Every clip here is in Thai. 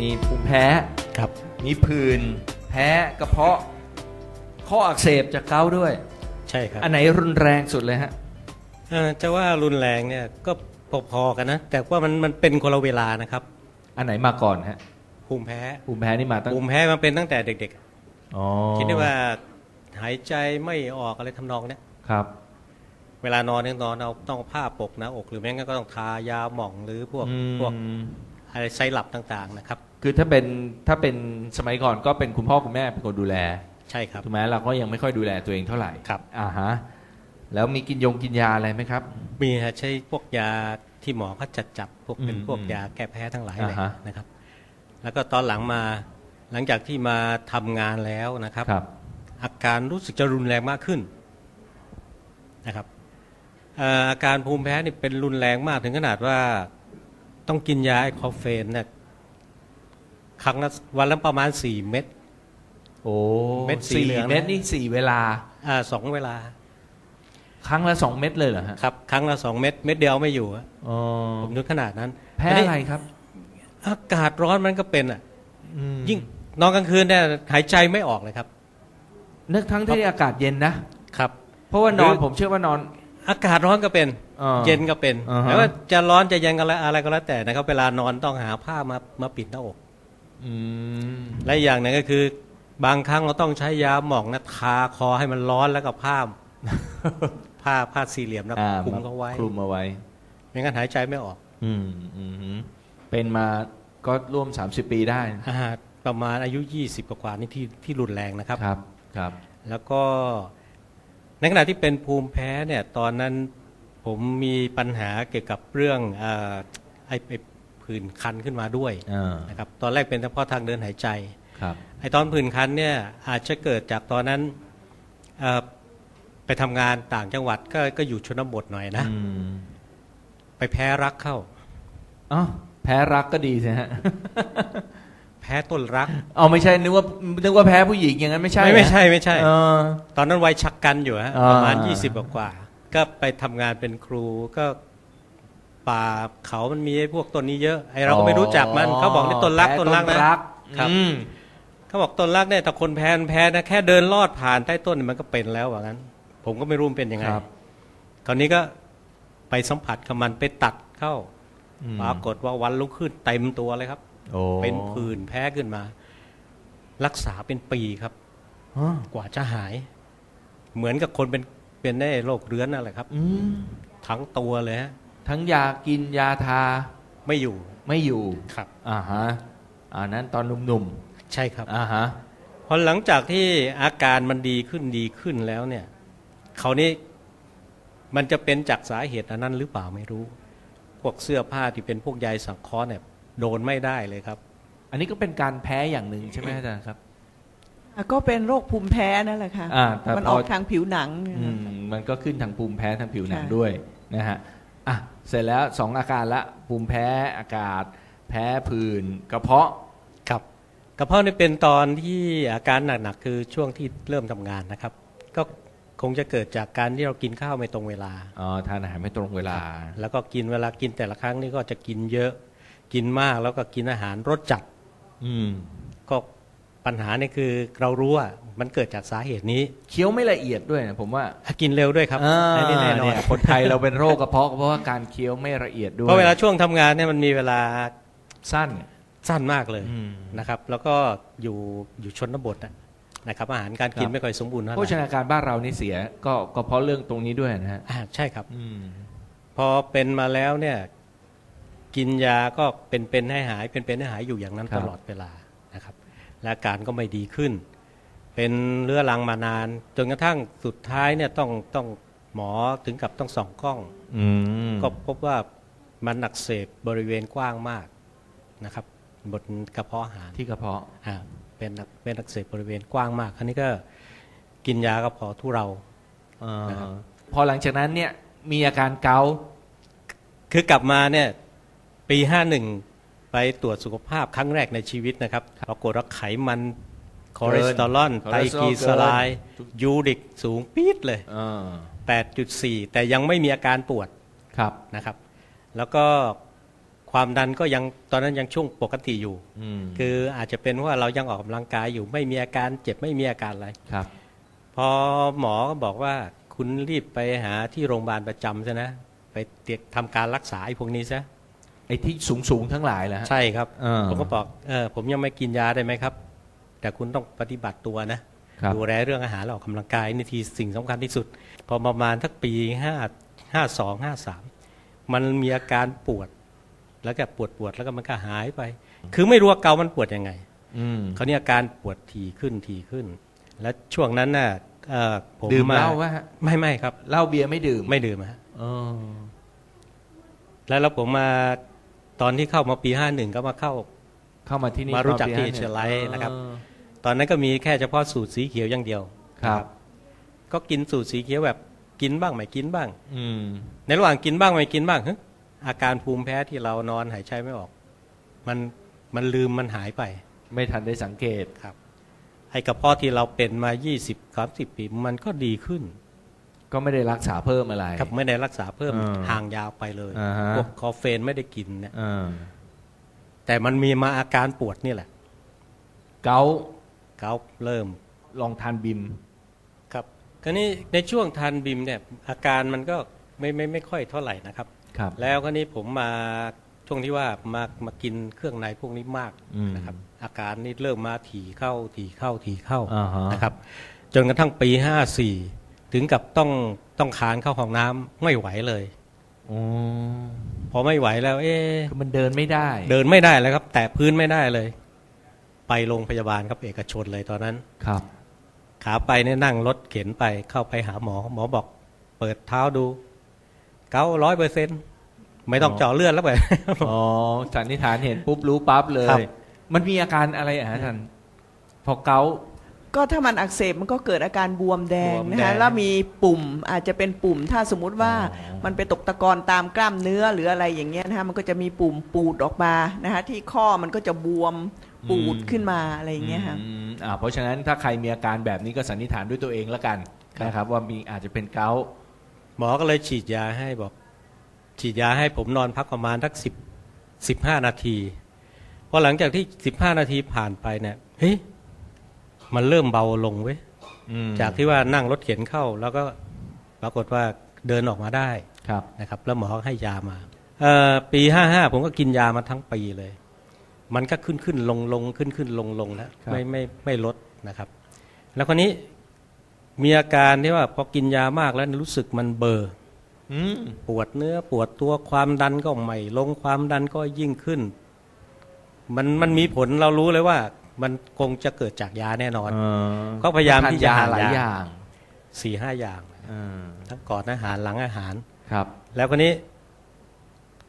มีภูมิแพ้ครับ มีผื่นแพ้กระเพาะ ข้ออักเสบจากเกาต์ด้วย ใช่ครับอันไหนรุนแรงสุดเลยฮะเอ่อจะว่ารุนแรงเนี่ยก็พอๆกันนะ แต่ว่ามันมันเป็นคนละเวลานะครับ อันไหนมาก่อนฮะภูมิแพ้ภูมิแพ้นี่มาตั้งภูมิแพ้มันเป็นตั้งแต่เด็กอ๋อๆ คิดได้ว่าหายใจไม่ออกอะไรทำนองเนี้ยครับ เวลานอนเนี่ยนอนเอาต้องเอาผ้าปกหนะอกหรือแม้งั้นก็ต้องทายาหม่องหรือพวกอืม พวก อะไรไซรัปต่างๆนะครับ คือถ้าเป็นถ้าเป็นสมัยก่อนก็เป็นคุณพ่อคุณแม่เป็นคนดูแลใช่ครับถูกไหมเราก็ยังไม่ค่อยดูแลตัวเองเท่าไหร่ครับอ่าฮะแล้วมีกินยงกินยาอะไรไหมครับ มีฮะใช้พวกยาที่หมอเขาจัดจัดพวกเป็นอืมพวกยาแก้แพ้ทั้งหลายเลยอ่าฮะนะครับ แล้วก็ตอนหลังมาหลังจากที่มาทำงานแล้วนะครับครับอาการรู้สึกจะรุนแรงมากขึ้นนะครับเอ่ออาการภูมิแพ้นี่เป็นรุนแรงมากถึงขนาดว่า ต้องกินยาไอคอฟเฟนเนี่ยครั้งละวันละประมาณสี่เม็ด โอ้เม็ดสีสี่เหลืองเม็ดนี่สี่เวลา อ่าสองเวลาครั้งละสองเม็ดเลยเหรอฮะครับครั้งละสองเม็ดเม็ดเดียวไม่อยู่อะอ๋อผมนึกขนาดนั้นแพ้ทีนี้อะไรครับ อากาศร้อนมันก็เป็นอะ อืมยิ่งนอนกลางคืนเนี่ยหายใจไม่ออกเลยครับ นึกทั้งที่อากาศเย็นนะ ครับ เพราะว่านอนหรือ ผมเชื่อว่านอน อากาศร้อนก็เป็นอ่า เย็นก็เป็นอ่าฮะแล้วว่าจะร้อนจะเย็นก็แล้วอะไรก็แล้วแต่นะครับ เวลานอนต้องหาผ้ามามาปิดหน้าอกอืมและอีกอย่างหนึงก็คือ บางครั้งเราต้องใช้ยาหมองนะทาคอให้มันร้อนแล้วก็ผ้าผ้าผ้าสี่เหลี่ยมนะอ่าคลุมเขาไว้คลุมเอาไว้ไม่งั้นหายใจไม่ออก อืมอืมฮึเป็นมาก็ร่วม30ปีได้อ่าประมาณอายุ20กว่าๆนี่ที่ที่รุนแรงนะครับครับครับ แล้วก็ในขณะที่เป็นภูมิแพ้เนี่ย ตอนนั้น ผมมีปัญหาเกี่ยวกับเรื่องเออไอ้ไอ้ผื่นคันขึ้นมาด้วยอ่านะครับตอนแรกเป็นเฉพาะทางเดินหายใจครับไอ้ตอนผื่นคันเนี่ยอาจจะเกิดจากตอนนั้นเอ่อไปทำงานต่างจังหวัดก็ก็อยู่ชนบทหน่อยนะอืมไปแพ้รักเข้าอ๋อแพ้รักก็ดีสิฮะแพ้ต้นรักเอาไม่ใช่นึกว่านึกว่าแพ้ผู้หญิงอย่างนั้นไม่ใช่ ไม่ไม่นะใช่ไม่ใช่เออตอนนั้นวัยชักกันอยู่ฮะอ่าประมาณ20กว่ากว่าๆ ก็ไปทำงานเป็นครูก็ป่าเขามันมีไอ้พวกต้นนี้เยอะไอเราก็ไม่รู้จักมันเขาบอกนี่ต้นรักแพ้ต้นรักนะครับครับอืมเขาบอกต้นรักเนี่ยแต่คนแพ้มันแพ้นะแค่เดินลอดผ่านใต้ต้นเนี่ยมันก็เป็นแล้วว่างั้น ผมก็ไม่รู้มันเป็นยังไงครับคราวนี้ก็ไปสัมผัสกับมันไปตัดเข้าอืมปรากฏว่าวันลุกขึ้นเต็มตัวเลยครับโอ้เป็นผื่นแพ้ขึ้นมา รักษาเป็นปีครับฮะกว่าจะหาย เหมือนกับคนเป็น เป็นได้โรคเรื้อนนั่นแหละครับ อืมทั้งตัวเลยฮะทั้งยากินยาทาไม่อยู่ไม่อยู่ครับ อ่าฮะอ่านั้นตอนหนุ่มใช่ครับๆอ่าฮะพอหลังจากที่อาการมันดีขึ้นดีขึ้นแล้วเนี่ยเขาวนี้มันจะเป็นจากสาเหตุอันนั้นหรือเปล่าไม่รู้ พวกเสื้อผ้าที่เป็นพวกใยสังเคราะห์เนี่ยโดนไม่ได้เลยครับ อันนี้ก็เป็นการแพ้อย่างหนึ่งใช่ไหมอาจารย์ครับอะ ก็เป็นโรคภูมิแพ้นั่นแหละค่ะ อ่าแต่มันพอออกทางผิวหนังเนี่ยอืมมันก็ขึ้นทางภูมิแพ้ทางผิวหนังค่ะ ด้วยนะฮะอะเสร็จแล้วสองอาการละภูมิแพ้อากาศ แพ้ผื่นกระเพาะครับกระเพาะนี่เป็นตอนที่อาการหนักๆคือช่วงที่เริ่มทำงานนะครับ ก็คงจะเกิดจากการที่เรากินข้าวไม่ตรงเวลา อ๋อทานอาหารไม่ตรงเวลา แล้วก็กินเวลากินแต่ละครั้งนี่ก็จะกินเยอะ กินมากแล้วก็กินอาหารรสจัด อืมก็ ปัญหาเนี่ยคือเรารู้ว่ามันเกิดจากสาเหตุนี้เคี้ยวไม่ละเอียดด้วยนะผมว่ากินเร็วด้วยครับอ่าอันนี้แน่นอนเยคนไทยเราเป็นโรคกระเพาะเพราะว่าการเคี้ยวไม่ละเอียดด้วยเพราะเวลาช่วงทำงานเนี่ยมันมีเวลาสั้นสั้นมากเลยอืมนะครับ แล้วก็อยู่อยู่ชนบทอะนะครับ อาหารการกิคนรับไม่ค่อยสมบูรณ์เท่าไหโภชร่นาการบ้านเรานี่เสียก็ก็เพราะเรื่องตรงนี้ด้วยนะฮะอ่าใช่ครับอืมพอเป็นมาแล้วเนี่ย กินยาก็เป็นเป็นให้หาย เป็นเป็นให้หายอยู่อย่างนั้นครับตลอดเวลานะครับ และอาการก็ไม่ดีขึ้น เป็นเรื้อรังมานาน จนกระทั่งสุดท้ายเนี่ยต้องต้องหมอถึงกับต้องส่องกล้องอืมก็พบว่ามันอักเสบบริเวณกว้างมากนะครับบนกระเพาะอาหารที่กระเพาะอ่าเป็นอักเป็นอักเสบบริเวณกว้างมากคราวนี้ก็กินยากระเพาะทุเราเอ่อนะครับพอหลังจากนั้นเนี่ยมีอาการเกาต์คือกลับมาเนี่ยปีห้าหนึ่ง ไปตรวจสุขภาพครั้งแรกในชีวิตนะครับปรากฏว่าไขมันคอเลสเตอรอลไตรกลีเซอไรด์ยูริกสูงปี๊ดเลยเออ8.4 แต่ยังไม่มีอาการปวดครับนะครับ แล้วก็ความดันก็ยังตอนนั้นยังช่วงปกติอยู่อืมคืออาจจะเป็นว่าเรายังออกกำลังกายอยู่ไม่มีอาการเจ็บไม่มีอาการอะไรครับ พอหมอก็บอกว่าคุณรีบไปหาที่โรงพยาบาลประจำซะนะ ไปเตียทำการรักษาไอ้พวกนี้ซะไอ้ที่สูงสูงๆทั้งหลายแหละใช่ครับเออผมก็บอกเออผมยังไม่กินยาได้ไหมครับ แต่คุณต้องปฏิบัติตัวนะครับดูแลเรื่องอาหารและออกกำลังกายนี่ทีสิ่งสำคัญที่สุด พอประมาณทักปีห้าห้าสองห้าสามมันมีอาการปวด แล้วก็ปวดปวดแล้วก็มันก็หายไป คือไม่รู้ว่าเกามันปวดยังไงอืมเขาวนี่อาการปวดถี่ขึ้นถี่ขึ้น และช่วงนั้นน่ะเอ่อผมดื่มมาเหล้าวะฮะไม่ไม่ครับเหล้าเบียร์ไม่ดื่มไม่ดื่มฮะเออแล้วแล้วผมมา ตอนที่เข้ามาปีห้าหนึ่งก็มาเข้าเข้ามาที่นี่มารู้จักตอนปีที่51เชียงรายนะครับเออตอนนั้นก็มีแค่เฉพาะสูตรสีเขียวอย่างเดียวครับ ก็กินสูตรสีเขียวแบบกินบ้างไม่กินบ้าง อืมในระหว่างกินบ้างไม่กินบ้างเฮ้ยอาการภูมิแพ้ที่เรานอนหายใจไม่ออก มันมันลืมมันหายไป ไม่ทันได้สังเกตครับไอ้กระเพาะที่เราเป็นมา 20 30 ปีมันก็ดีขึ้น ก็ไม่ได้รักษาเพิ่มอะไร ครับไม่ได้รักษาเพิ่มอ่าห่างยาวไปเลยอ่าฮะพวกคอเฟนไม่ได้กินเนี่ยเออแต่มันมีมาอาการปวดนี่แหละ เกาต์เกาเริ่มลองทานบิมครับคราวนี้ในช่วงทานบิมเนี่ยอาการมันก็ไม่ไม่ไม่ค่อยเท่าไหร่นะครับ ครับ แล้วคราวนี้ผมมาช่วงที่ว่ามามากินเครื่องในพวกนี้มากอืมนะครับ อาการนี่เริ่มมาถี่เข้าถี่เข้าถี่เข้าอ่าฮะนะครับ จนกระทั่งปีห้าสี่ ถึงกับต้องต้องคานเข้าห้องน้ำไม่ไหวเลยอ๋อพอไม่ไหวแล้ว เอ๊ะคือมันเดินไม่ได้ เดินไม่ได้แล้วครับ แตะพื้นไม่ได้เลย ไปโรงพยาบาลครับเอกชนเลยตอนนั้นครับ ขาไปเนี่ยนั่งรถเข็นไปเข้าไปหาหมอ หมอบอก เปิดเท้าดู เก้าร้อยเปอร์เซ็นไม่ต้องอ๋อเจาะเลือดแล้วไปอ๋อสันนิษฐานเห็นปุ๊บรู้ปั๊บเลครัยบมันมีอาการอะไรอะฮะท่านพอเกาต์ ก็ถ้ามันอักเสบมันก็เกิดอาการบวมแดงบวมนะแดคะงแล้วมีปุ่มอาจจะเป็นปุ่ม ถ้าสมมุติว่าอ๋อ มันไปตกตะกอนตามกล้ามเนื้อหรืออะไรอย่างเงี้ยนะคะมันก็จะมีปุ่มปูดออกมานะคะที่ข้อมันก็จะบวมปูดขึ้นมาอะไรอย่างเงี้ยค่ะ อืมอ่าเพราะฉะนั้นถ้าใครมีอาการแบบนี้ก็สันนิษฐานด้วยตัวเองแล้วกันครับ นะครับว่ามีอาจจะเป็นเกาต์หมอก็เลยฉีดยาให้บอก ฉีดยาให้ผมนอนพักประมาณสักสิบสิบห้านาทีพอหลังจากที่สิบห้านาทีผ่านไปเนี่ยเฮ้ย มันเริ่มเบาลงเว้ยอืมจากที่ว่านั่งรถเข็นเข้า แล้วก็ปรากฏว่าเดินออกมาได้ครับนะครับ แล้วหมอให้ยามาเอ่อปีห้าห้าผมก็กินยามาทั้งปีเลย มันก็ขึ้นขึ้นลงลงขึ้นขึ้นลงลงแล้วไม่ไม่ไม่ลดนะครับ แล้วคนนี้มีอาการที่ว่าพอกินยามากแล้วรู้สึกมันเบลอร์อืมปวดเนื้อปวดตัวความดันก็ไม่ลงความดันก็ยิ่งขึ้น มันมันมีผลเรารู้เลยว่า มันคงจะเกิดจากยาแน่นอนเออก็พยายามทนที่จะหาหลายยาอย่างสี่ห้าอย่างเออทั้งก่อนอาหารหลังอาหารครับ แล้วคนนี้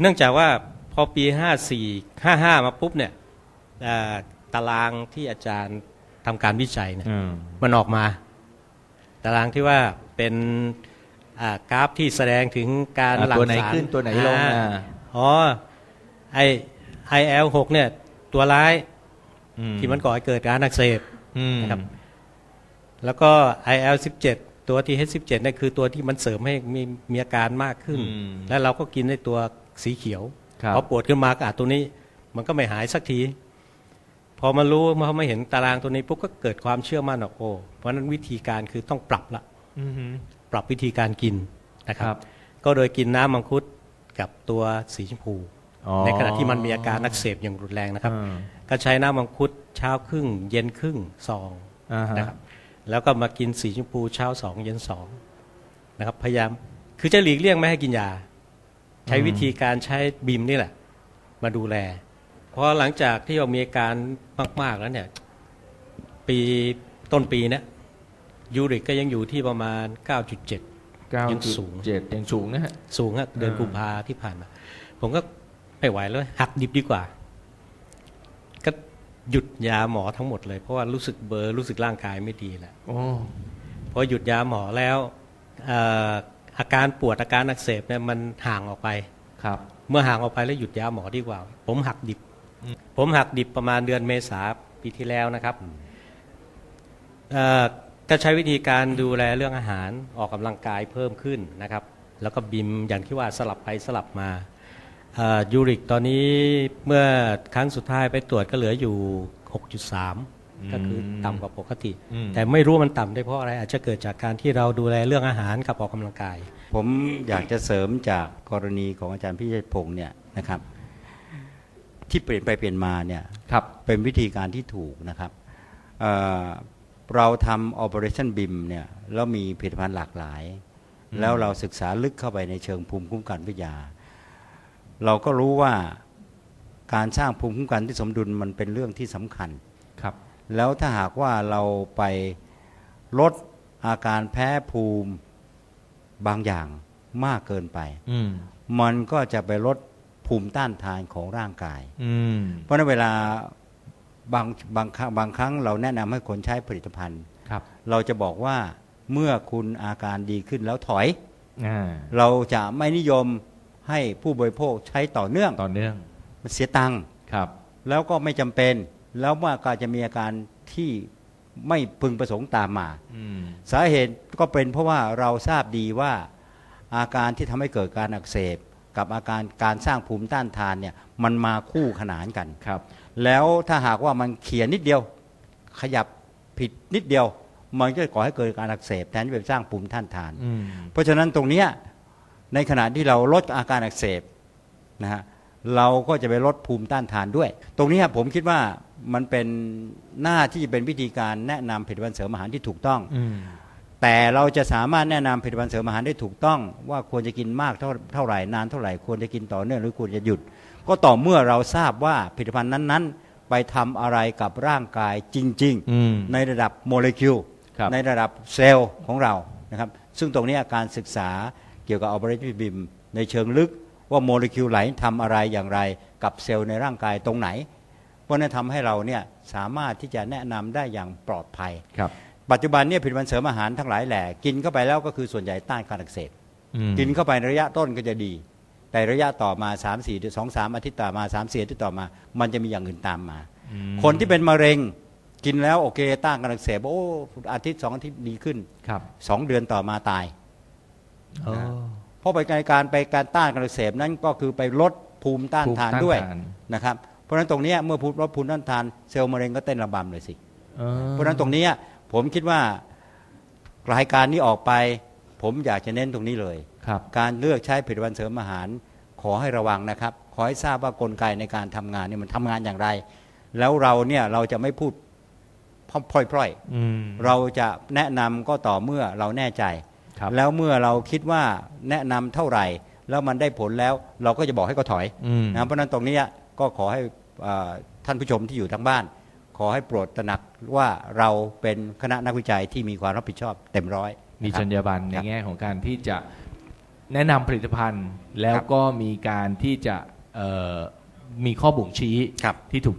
เนื่องจากว่าพอปีห้าสี่ห้าห้ามาปุ๊บเนี่ยอ่าตารางที่อาจารย์ทำการวิจัยเนี่ยอืมมันออกมา ตารางที่ว่าเป็นอ่ากราฟที่แสดงถึงการอ่าหลั่งตัวไหนสารขึ้นตัวไหนลงอ่าอ่าอ๋อไอไอเอลหกเนี่ย ตัวร้ายอื ที่มันก่อให้เกิดการอักเสบอืมนะครับแล้วก็ IL17 ตัว TH17 เนี่ยคือตัวที่มันเสริมให้มีมีอาการมากขึ้นอืมแล้วเราก็กินในตัวสีเขียวครับพอปวดขึ้นมาก็อาตัวนี้มันก็ไม่หายสักที พอมารู้พอมาเห็นตารางตัวนี้ปุ๊บก็เกิดความเชื่อมั่นว่าโอ้เพราะฉะนั้นวิธีการคือต้องปรับละอืมปรับวิธีการกินนะคครัรับบก็โดยกินน้ำมังคุดกับตัวสีชมพูอ๋อในขณะที่มันมีอาการอักเสบอย่างรุนแรงนะครับอ่าก็ใช้น้ำมังคุด เช้าครึ่ง เย็นครึ่งซองอ่าฮะนะครับแล้วก็มากินสีชมพูเช้าสองเย็นสองนะครับพยายามคือจะหลีกเลี่ยงไม่ให้กินยา ใช้วิธีการใช้บิมนี่แหละ มาดูแลเพราะหลังจากที่เรามีอาการมาก ๆ แล้วเนี่ย ปีต้นปีเนี้ยยูริกก็ยังอยู่ที่ประมาณ 9.7เก้ายังจุดสูงเจ็ดยังสูงนะฮะสูงอะเดือนอ่ากุมภาที่ผ่านมา ผมก็ไม่ไหวแล้วหักดิบดีกว่าก็ หยุดยาหมอทั้งหมดเลย เพราะว่ารู้สึกเบลอร์รู้สึกร่างกายไม่ดีแล้วโอ้พอหยุดยาหมอแล้วเอ่ออาการปวดอาการอักเสบเนี่ยมันห่างออกไปครับ เมื่อห่างออกไปแล้วหยุดยาหมอดีกว่า ผมหักดิบ ผมหักดิบประมาณเดือนเมษาปีที่แล้วนะครับเอ่อก็ใช้วิธีการดูแลเรื่องอาหารออกกำลังกายเพิ่มขึ้นนะครับ แล้วก็บิมอย่างที่ว่าสลับไปสลับมาอ่า ยูริกตอนนี้เมื่อครั้งสุดท้ายไปตรวจก็เหลืออยู่ 6.3 ก็คือต่ำกว่าปกติอืมแต่ไม่รู้มันต่ำได้เพราะอะไร อาจจะเกิดจากการที่เราดูแลเรื่องอาหารกับออกกำลังกาย ผมอยากจะเสริมจากกรณีของอาจารย์พิเชษพงศ์เนี่ยนะครับ ที่เปลี่ยนไปเปลี่ยนมาเนี่ยครับเป็นวิธีการที่ถูกนะครับเอ่อเราทำ Operation BIM เนี่ยแล้วมีผลิตภัณฑ์หลากหลาย แล้วเราศึกษาลึกเข้าไปในเชิงภูมิคุ้มกันวิทยา เราก็รู้ว่าการสร้างภูมิคุ้มกันที่สมดุลมันเป็นเรื่องที่สำคัญครับ แล้วถ้าหากว่าเราไปลดอาการแพ้ภูมิบางอย่างมากเกินไปอืมมันก็จะไปลดภูมิต้านทานของร่างกายอืมเพราะฉะนั้นเวลาบางบางครั้งบางครั้งเราแนะนำให้คนใช้ผลิตภัณฑ์ครับเราจะบอกว่าเมื่อคุณอาการดีขึ้นแล้วถอยอ่าเราจะไม่นิยม ให้ผู้บริโภคใช้ต่อเนื่องต่อเนื่องมันเสียตังค์ครับ แล้วก็ไม่จำเป็นแล้วว่าก็จะมีอาการที่ไม่พึงประสงค์ตามมา อืมสาเหตุก็เป็นเพราะว่าเราทราบดีว่าอาการที่ทำให้เกิดการอักเสบ กับอาการการสร้างภูมิต้านทานเนี่ยมันมาคู่ขนานกัน ครับ แล้วถ้าหากว่ามันเขียนนิดเดียว ขยับผิดนิดเดียว มันก็จะก่อให้เกิดการอักเสบแทนที่จะสร้างภูมิต้านทาน อืม เพราะฉะนั้นตรงเนี้ย ในขณะที่เราลดอาการอักเสบนะฮะเราก็จะไปลดภูมิต้านทานด้วย ตรงเนี้ยผมคิดว่ามันเป็นหน้าที่เป็นวิธีการแนะนำผลิตภัณฑ์เสริมอาหารที่ถูกต้องอืมแต่เราจะสามารถแนะนำผลิตภัณฑ์เสริมอาหารได้ถูกต้อง ว่าควรจะกินมากเท่าเท่าไหร่นานเท่าไหร่ควรจะกินต่อเนื่องหรือควรจะหยุด ก็ต่อเมื่อเราทราบว่าผลิตภัณฑ์นั้นๆ ไปทำอะไรกับร่างกายจริงอืมๆในระดับโมเลกุลครับในระดับเซลล์ของเรานะครับซึ่งตรงเนี้ยการศึกษาเกี่ยวกับอัลบริทึมบิมในเชิงลึกว่าโมเลกุลไหนทำอะไรอย่างไรกับเซลล์ในร่างกายตรงไหน เพราะนั่นทำให้เราเนี่ยสามารถที่จะแนะนำได้อย่างปลอดภัยครับ ปัจจุบันเนี่ยผลิตภัณฑ์เสริมอาหารทั้งหลายแหล่กินเข้าไปแล้วก็คือส่วนใหญ่ต้านการอักเสบอืมกินเข้าไปในระยะต้นก็จะดี แต่ระยะต่อมา 3 4เดือนสองสามอาทิตย์ต่อมา3 4อาทิตย์ต่อมา มันจะมีอย่างอื่นตามมาอืมคนที่เป็นมะเร็งกินแล้วโอเคต้านการอักเสบโอ้อาทิตย์สองอาทิตย์ดีขึ้นครับสองเดือนต่อมาตายโอ้ เพราะไปการการไปการต้านการอักเสบนั้นก็คือไปลดภูมิต้านทานภูมิต้านด้วยทานนะครับ เพราะฉะนั้นตรงเนี้ยเมื่อภูมิลดภูมิต้านทานเซลล์มะเร็งก็เต้นระบำเลยสิเออเพราะฉะนั้นตรงเนี้ยผมคิดว่ารายการนี้ออกไป ผมอยากจะเน้นตรงนี้เลยครับการเลือกใช้ผลิตภัณฑ์เสริมอาหาร ขอให้ระวังนะครับ ขอให้ทราบว่ากลไกในการทำงานเนี่ยมันทำงานอย่างไร แล้วเราเนี่ยเราจะไม่พูดพร่อยอืมๆเราจะแนะนำก็ต่อเมื่อเราแน่ใจ ครับแล้วเมื่อเราคิดว่าแนะนำเท่าไหร่ แล้วมันได้ผลแล้วเราก็จะบอกให้เขาถอยอืม นะเพราะฉะนั้นตรงเนี้ยก็ขอให้อ่าท่านผู้ชมที่อยู่ทางบ้าน ขอให้โปรดตระหนักว่าเราเป็นคณะนักวิจัยที่มีความรับผิดชอบเต็มร้อยมีนะคจรับรรยาบรรณในครับแง่ของการที่จะแนะนำผลิตภัณฑ์ แล้วครับก็มีการที่จะเอ่อมีข้อบ่งชี้ครับ ที่ถูก